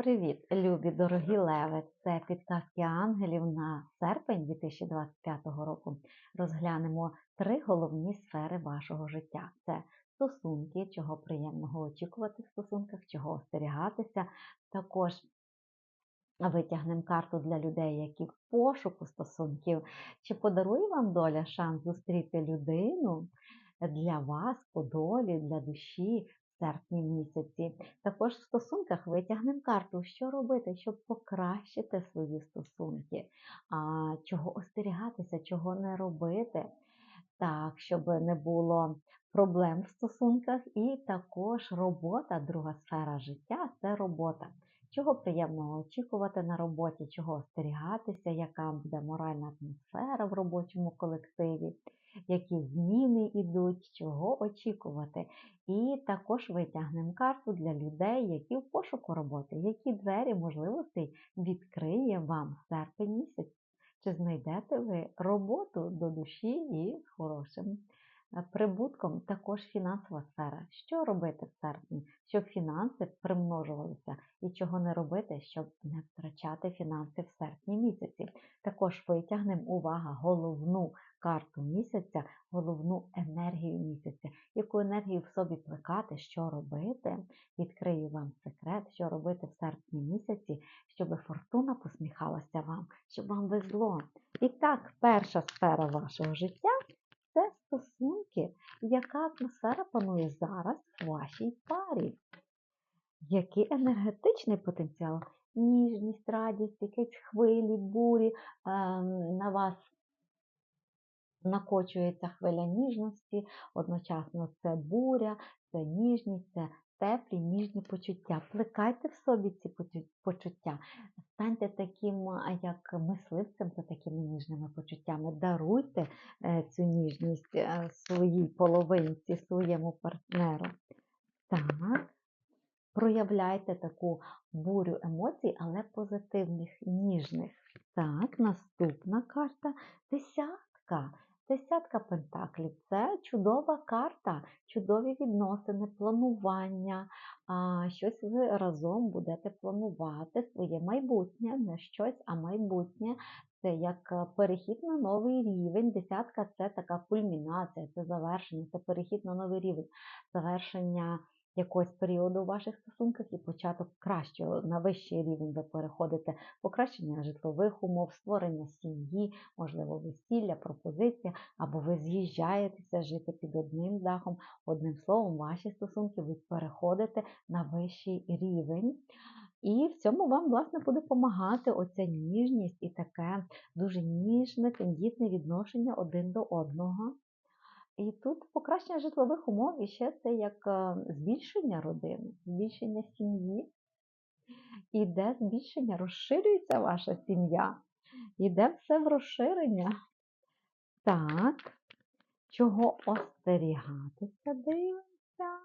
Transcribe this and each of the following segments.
Привіт, любі дорогі леви! Це підказки ангелів на серпень 2025 року. Розглянемо три головні сфери вашого життя: це стосунки, чого приємного очікувати в стосунках, чого остерігатися. Також витягнемо карту для людей, які в пошуку стосунків. Чи подарує вам доля шанс зустріти людину для вас по долі, для душі? Серпні місяці. Також в стосунках витягнемо карту, що робити, щоб покращити свої стосунки, а, чого остерігатися, чого не робити, так, щоб не було проблем в стосунках. І також робота, друга сфера життя це робота. Чого приємного очікувати на роботі, чого остерігатися, яка буде моральна атмосфера в робочому колективі які зміни йдуть, чого очікувати. І також витягнемо карту для людей, які в пошуку роботи, які двері можливостей відкриє вам серпень місяць. Чи знайдете ви роботу до душі і хорошим прибутком? Також фінансова сфера. Що робити в серпні, щоб фінанси примножувалися, і чого не робити, щоб не втрачати фінанси в серпні місяці? Також витягнемо увага, головну карту місяця, головну енергію місяця, яку енергію в собі плекати, що робити. Відкрию вам секрет, що робити в серпні місяці, щоб фортуна посміхалася вам, щоб вам везло. І так, перша сфера вашого життя це стосунки, яка атмосфера панує зараз в вашій парі. Який енергетичний потенціал, ніжність, радість, якісь хвилі, бурі ем, на вас накочується хвиля ніжності, одночасно це буря, це ніжність, це теплі, ніжні почуття. Плекайте в собі ці почуття, станьте таким, як мисливцем за такими ніжними почуттями. Даруйте е, цю ніжність е, своїй половинці, своєму партнеру. Так. Проявляйте таку бурю емоцій, але позитивних, ніжних. Так, наступна карта десятка. Десятка пентаклів це чудова карта, чудові відносини, планування. Щось ви разом будете планувати своє майбутнє, не щось, а майбутнє. Це як перехід на новий рівень. Десятка це така кульмінація, це завершення, це перехід на новий рівень, завершення якогось періоду у ваших стосунках і початок кращого на вищий рівень ви переходите покращення житлових умов, створення сім'ї, можливо, весілля, пропозиція, або ви з'їжджаєтеся жити під одним дахом. Одним словом, ваші стосунки ви переходите на вищий рівень. І в цьому вам, власне, буде допомагати оця ніжність і таке дуже ніжне, тендітне відношення один до одного. І тут покращення житлових умов і ще це як е, збільшення родини, збільшення сім'ї. Іде збільшення, розширюється ваша сім'я. Іде все в розширення. Так, чого остерігатися, дивимося.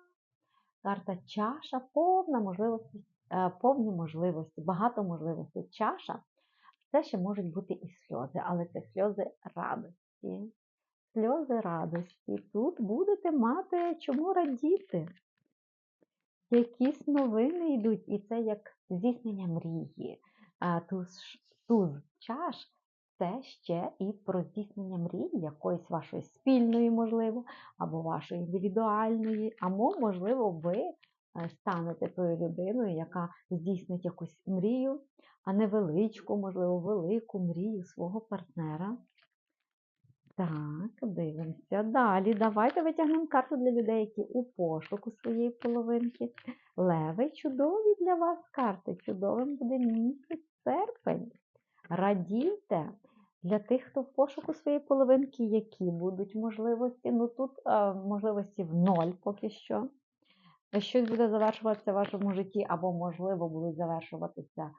Карта чаша, повна можливості, е, повні можливості, багато можливостей. Чаша це ще можуть бути і сльози, але це сльози радості сльози радості. Тут будете мати чому радіти. Якісь новини йдуть, і це як здійснення мрії. А туз, чаш це ще і про здійснення мрії, якоїсь вашої спільної, можливо, або вашої індивідуальної, або, можливо, ви е, станете тою людиною, яка здійснить якусь мрію, а невеличку, можливо, велику мрію свого партнера. Так, дивимося. Далі. Давайте витягнемо карту для людей, які у пошуку своєї половинки. Леви, чудові для вас карти. Чудовим буде місяць серпень. Радійте для тих, хто в пошуку своєї половинки, які будуть можливості. Ну тут а, можливості в ноль поки що. Щось буде завершуватися в вашому житті, або, можливо, будуть завершуватися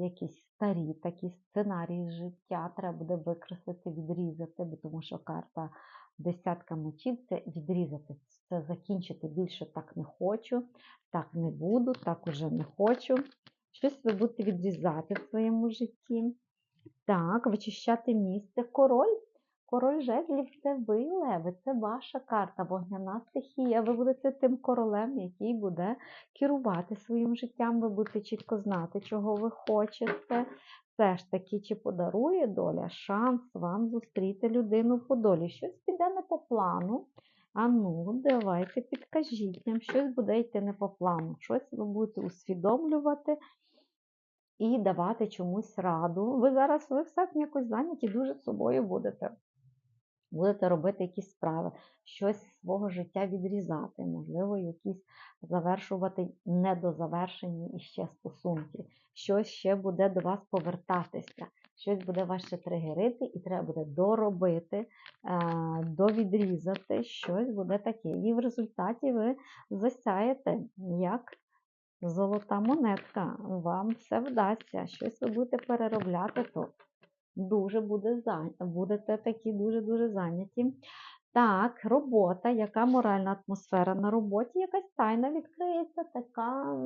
якісь старі такі сценарії життя треба буде викреслити, відрізати, бо тому що карта десятка мечів це відрізати, це закінчити. Більше так не хочу, так не буду, так уже не хочу. Щось ви будете відрізати в своєму житті. Так, вичищати місце. Король. Король жезлів це ви, леви, це ваша карта, вогняна стихія. Ви будете тим королем, який буде керувати своїм життям, ви будете чітко знати, чого ви хочете. Все ж таки, чи подарує доля шанс вам зустріти людину по долі. Щось піде не по плану. А ну, давайте підкажіть нам, щось буде йти не по плану, щось ви будете усвідомлювати і давати чомусь раду. Ви зараз ви все якось зайняті дуже собою будете. Будете робити якісь справи, щось свого життя відрізати, можливо, якісь завершувати недозавершені іще стосунки. Щось ще буде до вас повертатися, щось буде вас ще тригерити, і треба буде доробити, е, довідрізати, щось буде таке. І в результаті ви засяєте як золота монетка. Вам все вдасться, щось ви будете переробляти тут дуже буде зай... будете такі дуже-дуже зайняті. Так, робота, яка моральна атмосфера на роботі, якась тайна відкриється, така.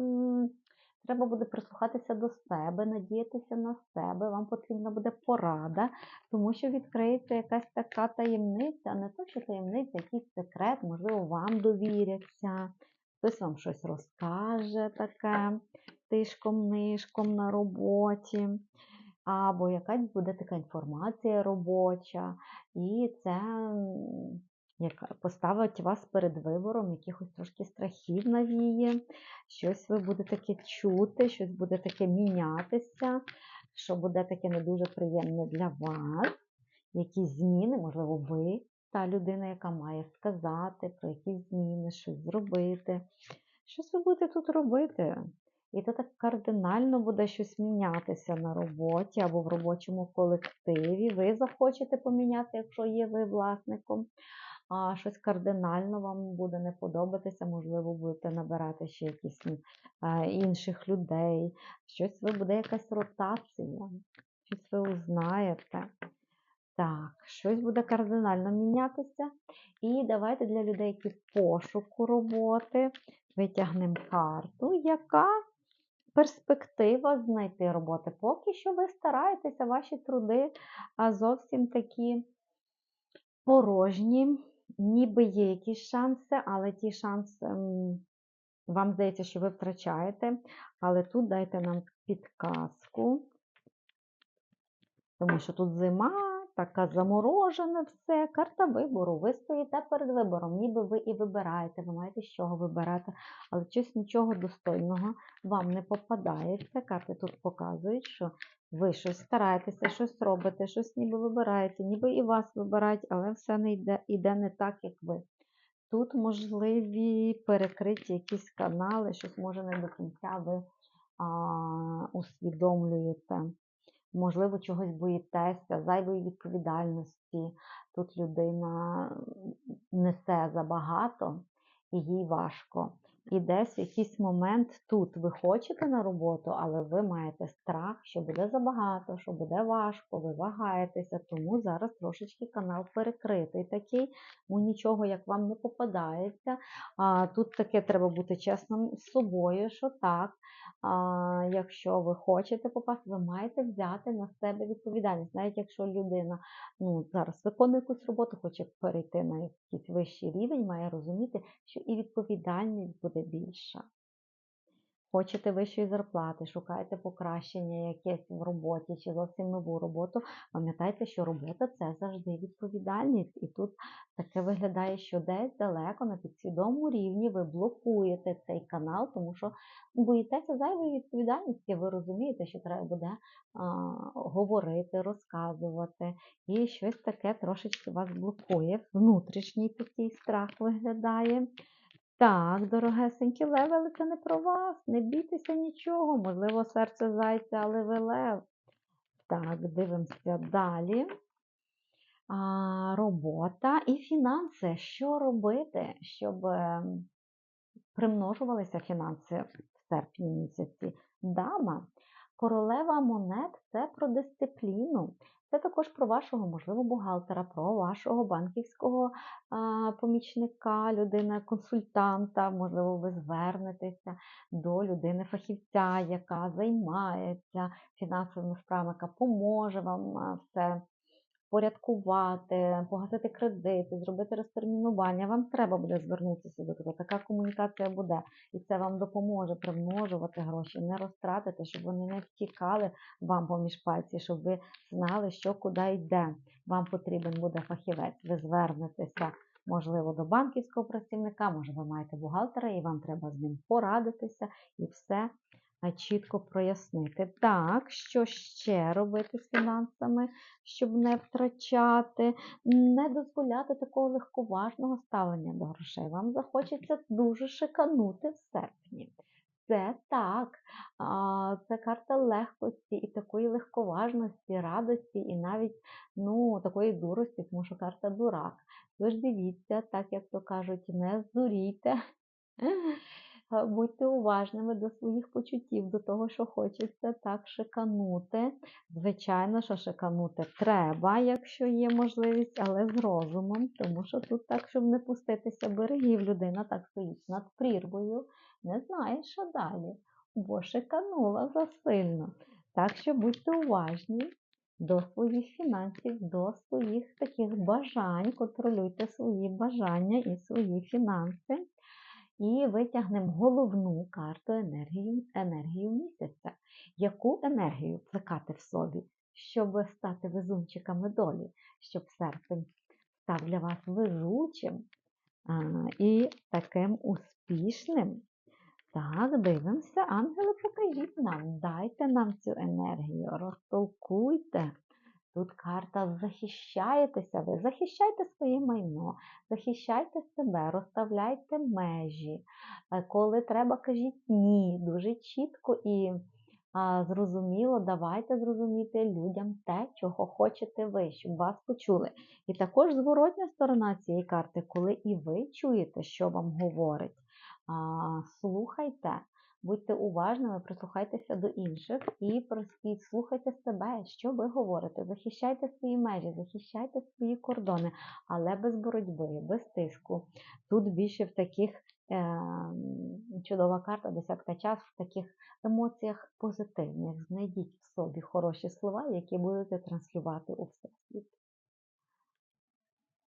Треба буде прислухатися до себе, надіятися на себе, вам потрібна буде порада, тому що відкриється якась така таємниця, не то, що таємниця, якийсь секрет, можливо, вам довіряться, хтось вам щось розкаже таке тишком-нишком на роботі або якась буде така інформація робоча, і це м, яка поставить вас перед вибором, якихось трошки страхів навіє, щось ви будете таке чути, щось буде таке мінятися, що буде таке не дуже приємне для вас. Якісь зміни, можливо, ви та людина, яка має сказати про якісь зміни, щось зробити. Щось ви будете тут робити? І то так кардинально буде щось мінятися на роботі або в робочому колективі. Ви захочете поміняти, якщо є ви власником. А щось кардинально вам буде не подобатися, можливо, будете набирати ще якісь е, інших людей. Щось ви буде якась ротація, щось ви узнаєте. Так, щось буде кардинально мінятися. І давайте для людей, які пошуку роботи, витягнемо карту, яка перспектива знайти роботи. Поки що ви стараєтеся, ваші труди зовсім такі порожні, ніби є якісь шанси, але ті шанси вам здається, що ви втрачаєте. Але тут дайте нам підказку, тому що тут зима така заморожене все, карта вибору. Ви стоїте перед вибором, ніби ви і вибираєте, ви маєте з чого вибирати, але щось нічого достойного вам не попадається. Карти тут показують, що ви щось стараєтеся, щось робите, щось ніби вибираєте, ніби і вас вибирають, але все не йде, йде не так, як ви. Тут можливі перекриті якісь канали, щось може не до кінця ви а, усвідомлюєте можливо, чогось боїтеся, зайвої відповідальності. Тут людина несе забагато і їй важко. І десь в якийсь момент тут ви хочете на роботу, але ви маєте страх, що буде забагато, що буде важко, ви вагаєтеся, тому зараз трошечки канал перекритий такий, ну нічого як вам не попадається. А, Тут таке треба бути чесним з собою, що так, а, якщо ви хочете попасти, ви маєте взяти на себе відповідальність. Навіть якщо людина ну, зараз виконує якусь роботу, хоче перейти на якийсь вищий рівень, має розуміти, що і відповідальність буде більша. Хочете вищої зарплати, шукаєте покращення якесь в роботі чи зовсім нову роботу. Пам'ятайте, що робота це завжди відповідальність. І тут таке виглядає, що десь далеко на підсвідомому рівні ви блокуєте цей канал, тому що боїтеся зайвої відповідальності. Ви розумієте, що треба буде а, говорити, розказувати. І щось таке трошечки вас блокує. Внутрішній такий страх виглядає. Так, дорогесенькі леви, але це не про вас. Не бійтеся нічого. Можливо, серце зайця, але ви лев. Так, дивимося далі. А, Робота і фінанси. Що робити, щоб ем, примножувалися фінанси в серпні місяці? Дама. Королева монет це про дисципліну. Це також про вашого, можливо, бухгалтера, про вашого банківського помічника, людина-консультанта, можливо, ви звернетеся до людини-фахівця, яка займається фінансовими справами, яка поможе вам все впорядкувати, погасити кредити, зробити розтермінування, вам треба буде звернутися до того. Така комунікація буде. І це вам допоможе примножувати гроші, не розтратити, щоб вони не втікали вам поміж пальці, щоб ви знали, що куди йде. Вам потрібен буде фахівець. Ви звернетеся, можливо, до банківського працівника, може, ви маєте бухгалтера, і вам треба з ним порадитися і все чітко прояснити. Так, що ще робити з фінансами, щоб не втрачати, не дозволяти такого легковажного ставлення до грошей. Вам захочеться дуже шиканути в серпні. Це так, це карта легкості і такої легковажності, радості, і навіть ну, такої дурості, тому що карта дурак. Ви ж дивіться, так як то кажуть, не здурійте. Е, Будьте уважними до своїх почуттів, до того, що хочеться так шиканути. Звичайно, що шиканути треба, якщо є можливість, але з розумом, тому що тут так, щоб не пуститися берегів, людина так стоїть над прірвою, не знає, що далі, бо шиканула засильно. Так що будьте уважні до своїх фінансів, до своїх таких бажань, контролюйте свої бажання і свої фінанси. І витягнемо головну карту енергію, енергію місяця. Яку енергію плекати в собі, щоб стати везунчиками долі, щоб серпень став для вас везучим і таким успішним? Так, дивимося, ангели, покажіть нам, дайте нам цю енергію, розтолкуйте. Тут карта захищаєтеся ви, захищайте своє майно, захищайте себе, розставляйте межі. Е, Коли треба, кажіть ні, дуже чітко і а, зрозуміло, давайте зрозуміти людям те, чого хочете ви, щоб вас почули. І також зворотня сторона цієї карти, коли і ви чуєте, що вам говорить, а, слухайте. Будьте уважними, прислухайтеся до інших і слухайте себе, що ви говорите. Захищайте свої межі, захищайте свої кордони, але без боротьби, без тиску. Тут більше в таких е, чудова карта, десятка час, в таких емоціях позитивних. Знайдіть в собі хороші слова, які будете транслювати у всесвіт.